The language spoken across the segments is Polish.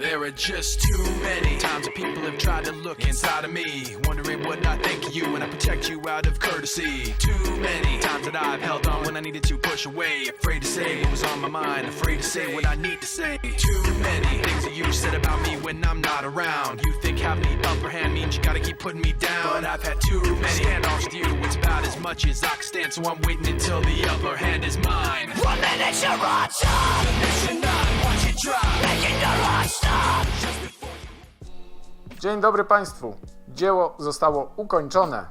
There are just too many times that people have tried to look inside of me, wondering what I think of you when I protect you out of courtesy. Too many times that I've held on when I needed to push away, afraid to say what was on my mind, afraid to say what I need to say. Too many things that you said about me when I'm not around. You think having the upper hand means you gotta keep putting me down, but I've had too many standoffs with you. It's about as much as I can stand, so I'm waiting until the upper hand is mine. One minute you're on top, Dzień dobry Państwu. Dzieło zostało ukończone.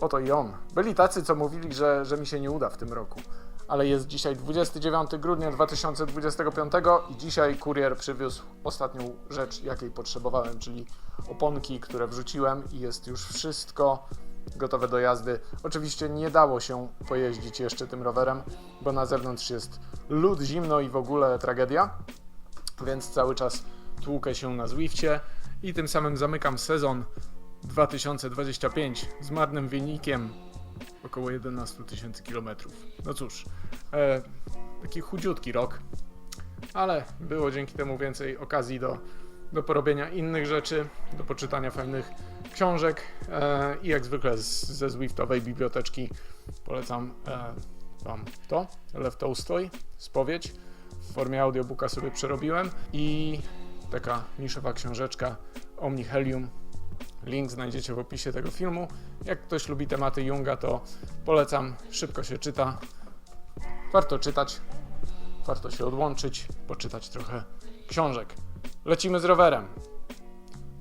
Oto i on. Byli tacy, co mówili, że, że mi się nie uda w tym roku. Ale jest dzisiaj 29 grudnia 2025 i dzisiaj kurier przywiózł ostatnią rzecz, jakiej potrzebowałem, czyli oponki, które wrzuciłem i jest już wszystko gotowe do jazdy. Oczywiście nie dało się pojeździć jeszcze tym rowerem, bo na zewnątrz jest lód, zimno i w ogóle tragedia więc cały czas tłukę się na Zwifcie. I tym samym zamykam sezon 2025 z marnym wynikiem około 11 tysięcy kilometrów. No cóż, e, taki chudziutki rok, ale było dzięki temu więcej okazji do, do porobienia innych rzeczy, do poczytania fajnych książek e, i jak zwykle z, ze Zwiftowej biblioteczki polecam e, Wam to, Lew Tolstoj, spowiedź w formie audiobooka sobie przerobiłem i taka niszowa książeczka Omni Helium. Link znajdziecie w opisie tego filmu. Jak ktoś lubi tematy Junga, to polecam. Szybko się czyta. Warto czytać. Warto się odłączyć, poczytać trochę książek. Lecimy z rowerem.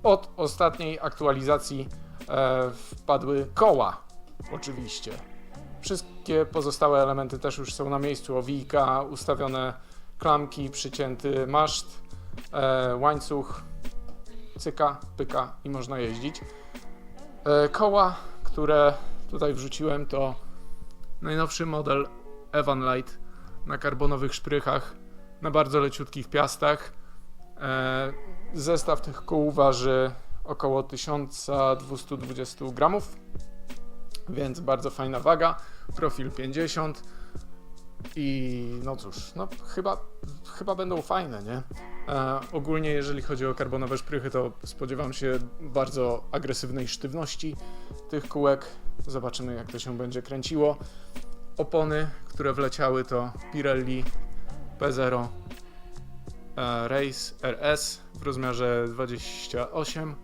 Od ostatniej aktualizacji e, wpadły koła, oczywiście. Wszystkie pozostałe elementy też już są na miejscu. Owijka, ustawione klamki, przycięty maszt, e, łańcuch, cyka, pyka i można jeździć. E, koła, które tutaj wrzuciłem to najnowszy model Evan Light na karbonowych szprychach, na bardzo leciutkich piastach. E, zestaw tych kół waży około 1220 gramów, więc bardzo fajna waga. Profil 50 i no cóż, no chyba, chyba będą fajne, nie? E, ogólnie jeżeli chodzi o karbonowe szprychy, to spodziewam się bardzo agresywnej sztywności tych kółek. Zobaczymy jak to się będzie kręciło. Opony, które wleciały to Pirelli P0 e, Race RS w rozmiarze 28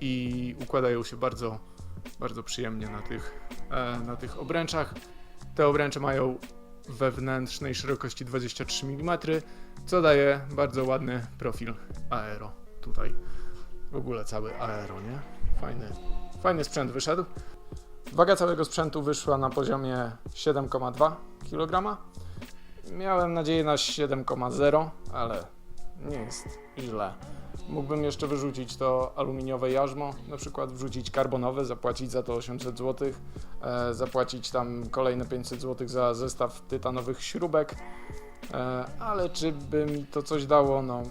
i układają się bardzo, bardzo przyjemnie na tych, e, na tych obręczach. Te obręcze mają wewnętrznej szerokości 23 mm, co daje bardzo ładny profil aero. Tutaj w ogóle cały aero, nie? Fajny, fajny sprzęt wyszedł. Waga całego sprzętu wyszła na poziomie 7,2 kg. Miałem nadzieję na 7,0, ale nie jest źle. Mógłbym jeszcze wyrzucić to aluminiowe jarzmo, na przykład wrzucić karbonowe, zapłacić za to 800 zł, e, zapłacić tam kolejne 500 zł za zestaw tytanowych śrubek, e, ale czy by mi to coś dało, no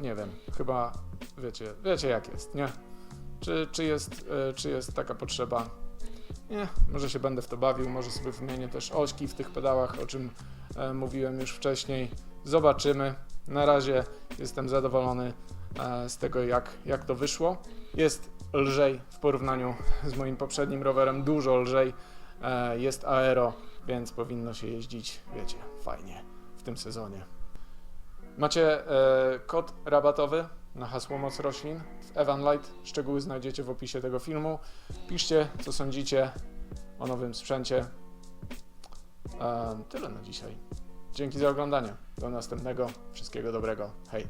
nie wiem, chyba wiecie, wiecie jak jest, nie? Czy, czy, jest, e, czy jest taka potrzeba? Nie, może się będę w to bawił, może sobie wymienię też ośki w tych pedałach, o czym e, mówiłem już wcześniej. Zobaczymy. Na razie jestem zadowolony e, z tego, jak, jak to wyszło. Jest lżej w porównaniu z moim poprzednim rowerem, dużo lżej. E, jest aero, więc powinno się jeździć, wiecie, fajnie w tym sezonie. Macie e, kod rabatowy na hasło Moc Roślin w Evan Light. Szczegóły znajdziecie w opisie tego filmu. Piszcie, co sądzicie o nowym sprzęcie. Tyle na dzisiaj. Dzięki za oglądanie. Do następnego. Wszystkiego dobrego. Hej.